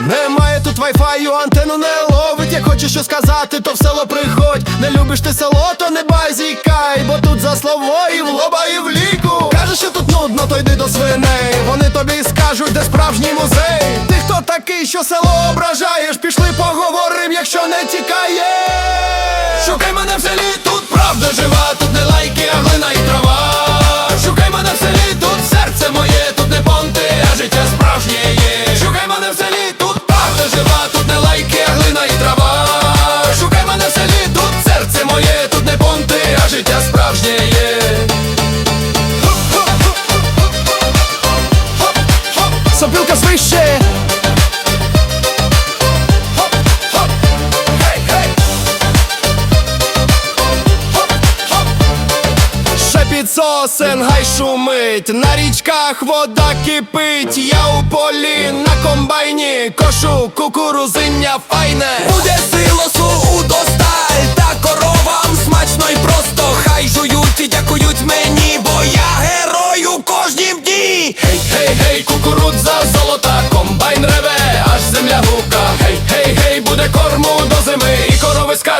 Немає тут вайфаю, антенну не ловить. Як хочеш що сказати, то в село приходь. Не любиш ти село, то не базікай, бо тут за слово і в лоба, і в ліку. Кажеш, що тут нудно, то йди до свиней. Вони тобі скажуть, де справжній музей. Ти хто такий, що село ображаєш? Пішли поговорим, якщо не тікаєш. Шукай мене в селі, тут правда Шепіт сосен, гай шумить, на річках вода кипить, я у полі на комбайні, кошу кукурузиння файне. Буде силосу удосталь,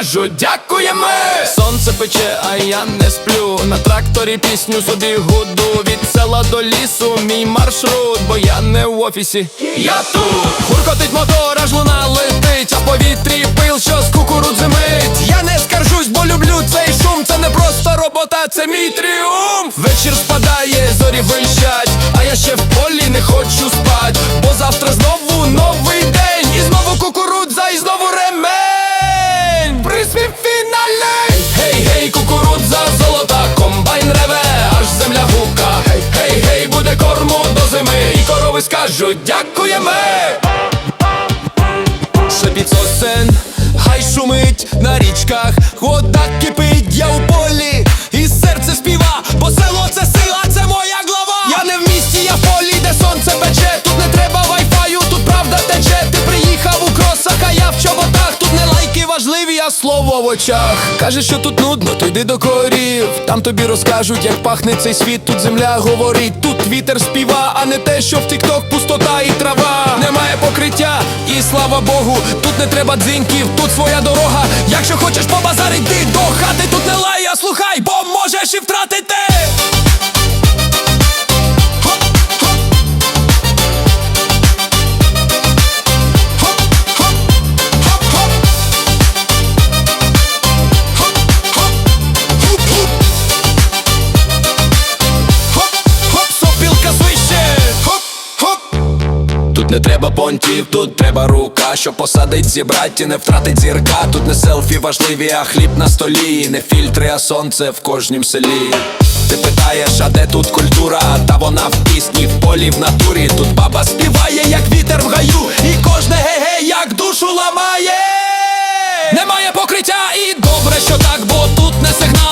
скажуть дякуємо. Сонце пече, а я не сплю. На тракторі пісню собі гуду. Від села до лісу, мій маршрут, бо я не в офісі. Я тут Гуркотить мотор, аж луна летить, а повітрі пил, що з кукурудзи мить. Я не скаржусь, бо люблю цей шум. Це не просто робота, це мій тріумф. Вечір спадає, зорі вищать, і скажуть дякуємо. Шепіт сосен, хай шумить на річках, вода кипить, очах. Каже, що тут нудно, то йди до корів. Там тобі розкажуть, як пахне цей світ. Тут земля говорить, тут вітер співа, а не те, що в тікток пустота і трава. Немає покриття, і слава Богу, тут не треба дзиньків, тут своя дорога. Якщо хочеш побазарить, йди до хати, тут не лай, а слухай, бо можеш і втратити. Не треба понтів, тут треба рука, що посадить зібрать і не втратить зірка. Тут не селфі важливі, а хліб на столі, не фільтри, а сонце в кожнім селі. Ти питаєш, а де тут культура? Та вона в пісні, в полі, в натурі. Тут баба співає, як вітер в гаю, і кожне ге-ге, як душу ламає. Немає покриття і добре, що так, бо тут не сигнал.